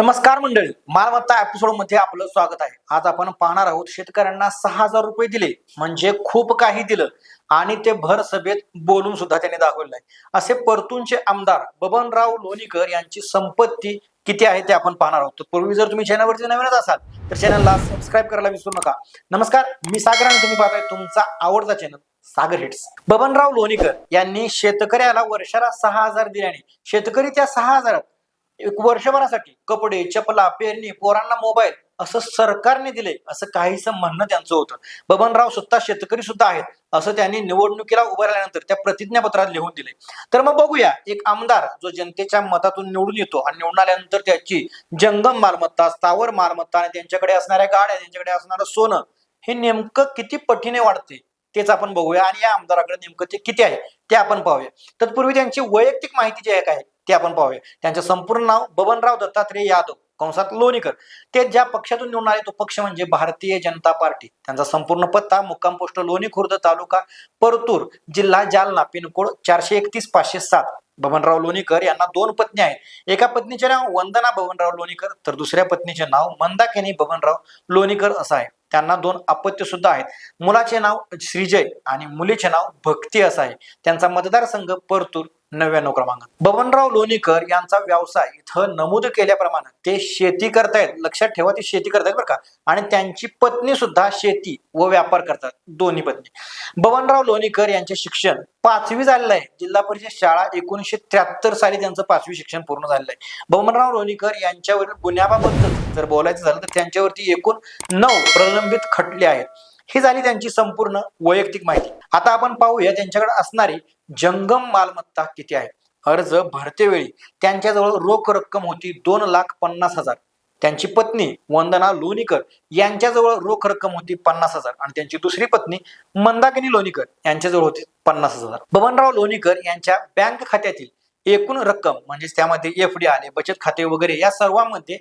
नमस्कार मंडळी मालमत्ता एपिसोडमध्ये आपलं स्वागत आहे. आज आपण पाहणार आहोत शेतकऱ्यांना सहा हजार रुपये दिले म्हणजे खूप काही दिलं. आणि ते भर सभेत बोलून सुद्धा त्यांनी दाखवले आहे. असे परतूनचे आमदार बबनराव लोणीकर यांची संपत्ती किती आहे ते आपण पाहणार आहोत. पूर्वी जर तुम्ही चॅनलवरती नवीनच असाल तर चॅनलला सबस्क्राईब करायला विसरू नका. नमस्कार मी सागर आणि तुम्ही पाहताय तुमचा आवडता चॅनल सागर हिट्स बबनराव लोणीकर यांनी शेतकऱ्याला वर्षाला सहा हजार दिल्याने शेतकरी त्या सहा हजारात एक वर्षभरासाठी कपडे चपला पेरणी पोरांना मोबाईल असं सरकारने दिले असं काहीसं म्हणणं त्यांचं होतं. बबनराव सुद्धा शेतकरी सुद्धा आहेत असं त्यांनी निवडणुकीला उभं राहिल्यानंतर त्या प्रतिज्ञापत्रात लिहून दिले. तर मग बघूया एक आमदार जो जनतेच्या मतातून निवडून येतो आणि निवडून आल्यानंतर त्याची जंगम मालमत्ता स्थावर मालमत्ता आणि त्यांच्याकडे असणाऱ्या गाड्या त्यांच्याकडे असणारं सोनं हे नेमकं किती पटीने वाढते तेच आपण बघूया. आणि या आमदाराकडे नेमकं ते किती आहे ते आपण पाहूया. तत्पूर्वी त्यांची वैयक्तिक माहिती जी आहे काय? ते आपण पाहूया. त्यांचं संपूर्ण नाव बबनराव दत्तात्रय यादव कंसात लोणीकर. ते ज्या पक्षातून निवडून आले तो पक्ष म्हणजे भारतीय जनता पार्टी. त्यांचा संपूर्ण पत्ता मुक्काम पोस्ट लोणी खुर्द तालुका परतूर जिल्हा जालना पिनकोड चारशे एकतीस पाचशे सात. बबनराव लोणीकर यांना दोन पत्नी आहेत. एका पत्नीचे नाव वंदना बबनराव लोणीकर तर दुसऱ्या पत्नीचे नाव मंदाकिनी बबनराव लोणीकर असं आहे. त्यांना दोन अपत्य सुद्धा आहेत. मुलाचे नाव श्रीजय आणि मुलीचे नाव भक्ती असं आहे. त्यांचा मतदारसंघ परतूर नव्याण्णव क्रमांक. बबनराव लोणीकर यांचा व्यवसाय इथं नमूद केल्याप्रमाणे ते शेती करतायत लक्षात ठेवा ते शेती करतायत बरं का. आणि त्यांची पत्नी सुद्धा शेती व व्यापार करतात दोन्ही पत्नी. बबनराव लोणीकर यांचे शिक्षण पाचवी झालेलं आहे. जिल्हा परिषद शाळा एकोणीसशे त्र्याहत्तर साली त्यांचं पाचवी शिक्षण पूर्ण झालेलं आहे. बबनराव लोणीकर यांच्यावरील गुन्ह्याबाबत जर बोलायचं झालं तर त्यांच्यावरती एकूण नऊ प्रलंबित खटले आहेत. ही झाली त्यांची संपूर्ण वैयक्तिक माहिती. आता आपण पाहूया त्यांच्याकडे असणारी जंगम मालमत्ता किती आहे? अर्ज भरतेवेळी त्यांच्याजवळ रोख रक्कम होती दोन लाख पन्नास हजार. त्यांची पत्नी वंदना लोणीकर यांच्याजवळ रोख रक्कम होती पन्नास हजार आणि त्यांची दुसरी पत्नी मंदाकिनी लोणीकर यांच्याजवळ होती पन्नास हजार. बबनराव लोणीकर यांच्या बँक खात्यातील एकूण रक्कम म्हणजेच त्यामध्ये एफ डी आले बचत खाते वगैरे या सर्वांमध्ये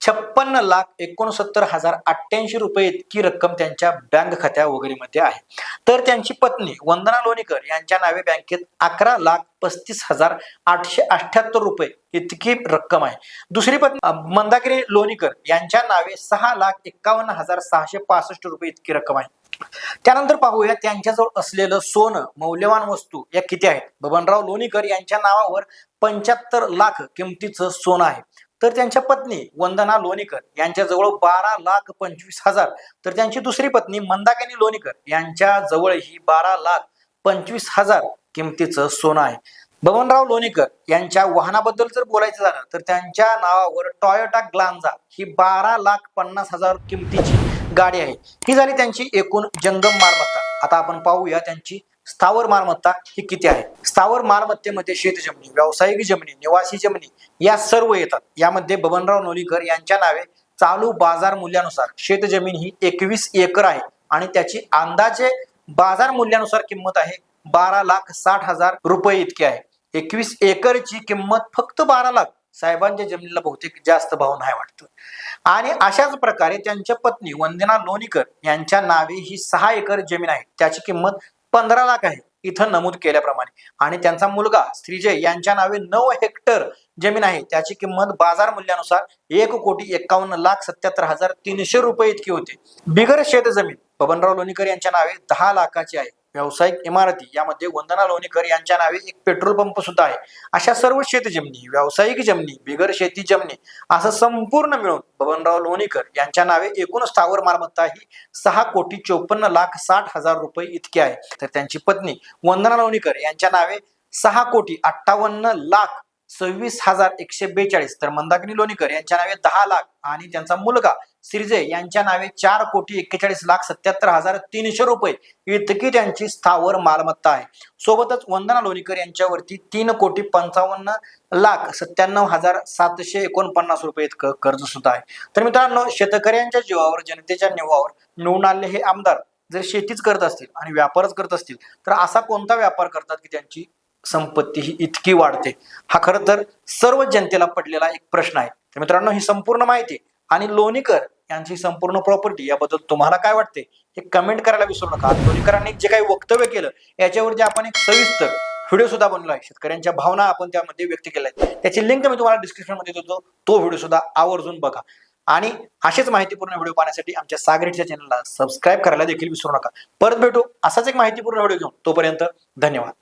छप्पन्न लाख एकोणसत्तर हजार अठ्ठ्याऐंशी रुपये इतकी रक्कम त्यांच्या बँक खात्या वगैरे मध्ये आहे. तर त्यांची पत्नी वंदना लोणीकर यांच्या नावे बँकेत अकरा लाख पस्तीस हजार आठशे अठ्ठ्याहत्तर रुपये इतकी रक्कम आहे. दुसरी पत्नी मंदाकिनी लोणीकर यांच्या नावे सहा लाख एक्कावन्न हजार सहाशे पासष्ट रुपये इतकी रक्कम आहे. त्यानंतर पाहूया त्यांच्याजवळ असलेलं सोनं मौल्यवान वस्तू या किती आहेत? बबनराव लोणीकर यांच्या नावावर पंच्याहत्तर लाख किमतीचं सोनं आहे. तर त्यांच्या पत्नी वंदना लोणीकर यांच्याजवळ बारा लाख पंचवीस हजार. तर त्यांची दुसरी पत्नी मंदाकिनी लोणीकर यांच्या जवळही बारा लाख पंचवीस हजार किमतीचं सोनं आहे. बबनराव लोणीकर यांच्या वाहनाबद्दल जर बोलायचं झालं तर त्यांच्या नावावर टॉयोटा ग्लांजा ही बारा लाख पन्नास हजार किमतीची गाडी आहे. ही झाली त्यांची एकूण जंगम मालमत्ता. आता आपण पाहूया त्यांची स्थावर मालमत्ता ही किती आहे? स्थावर मालमत्तेमध्ये शेतजमिनी व्यावसायिक जमिनी निवासी जमिनी या सर्व येतात. यामध्ये बबनराव नोलीकर यांच्या नावे चालू बाजार मूल्यानुसार शेतजमीन ही एकवीस एकर आहे आणि त्याची अंदाजे बाजार मूल्यानुसार किंमत आहे बारा लाख साठ हजार रुपये इतकी आहे. एकवीस एकरची किंमत फक्त बारा लाख. साहेबांच्या जमिनीला बहुतेक जास्त भाव नाही वाटतं. आणि अशाच प्रकारे त्यांच्या पत्नी वंदना लोणीकर यांच्या नावे ही सहा एकर जमीन आहे. त्याची किंमत पंधरा लाख आहे इथं नमूद केल्याप्रमाणे. आणि त्यांचा मुलगा श्रीजय यांच्या नावे नऊ हेक्टर जमीन आहे. त्याची किंमत बाजार मूल्यानुसार एक कोटी एकावन्न लाख सत्याहत्तर हजार तीनशे रुपये इतकी होते. बिगर शेत जमीन बबनराव लोणीकर यांच्या नावे दहा लाखाची आहे. व्यावसायिक इमारती यामध्ये वंदना लोणीकर यांच्या नावे एक पेट्रोल पंप सुद्धा आहे. अशा सर्व शेतजमिनी व्यावसायिक जमिनी बिगर शेती जमिनी असं संपूर्ण मिळून बबनराव लोणीकर यांच्या नावे एकूण स्थावर मालमत्ता ही सहा कोटी चोपन्न लाख साठ हजार रुपये इतकी आहे. तर त्यांची पत्नी वंदना लोणीकर यांच्या नावे सहा कोटी अठ्ठावन्न लाख सव्वीस हजार एकशे बेचाळीस. तर मंदाकिनी लोणीकर यांच्या नावे दहा लाख आणि त्यांचा मुलगा सिरजे यांच्या नावे चार कोटी एक्केचाळीस लाख सत्याहत्तर हजार तीनशे रुपये. इतकी त्यांची स्थावर मालमत्ता आहे. सोबतच वंदना लोणीकर यांच्यावरती तीन कोटी पंचावन्न लाख सत्त्याण्णव हजार सातशे एकोणपन्नास रुपये इतकं कर्ज सुद्धा आहे. तर मित्रांनो शेतकऱ्यांच्या जीवावर जनतेच्या निवावर निवडून आले हे आमदार जर शेतीच करत असतील आणि व्यापारच करत असतील तर असा कोणता व्यापार करतात की त्यांची संपत्ती ही इतकी वाढते. हा खरं तर सर्व जनतेला पडलेला एक प्रश्न आहे. तर मित्रांनो ही संपूर्ण माहिती आणि लोणीकर यांची संपूर्ण प्रॉपर्टी याबद्दल तुम्हाला काय वाटते? हे कमेंट करायला विसरू नका. लोणीकरांनी जे काही वक्तव्य केलं याच्यावरती आपण एक सविस्तर व्हिडिओ सुद्धा बनलो आहे. शेतकऱ्यांच्या भावना आपण त्यामध्ये व्यक्त केल्या आहेत. त्याची लिंक मी तुम्हाला डिस्क्रिप्शनमध्ये देतो. तो व्हिडिओ सुद्धा आवर्जून बघा. आणि असेच माहितीपूर्ण व्हिडिओ पाहण्यासाठी आमच्या सागरीच्या चॅनलला सबस्क्राईब करायला देखील विसरू नका. परत भेटू असाच एक माहितीपूर्ण व्हिडिओ घेऊन. तोपर्यंत धन्यवाद.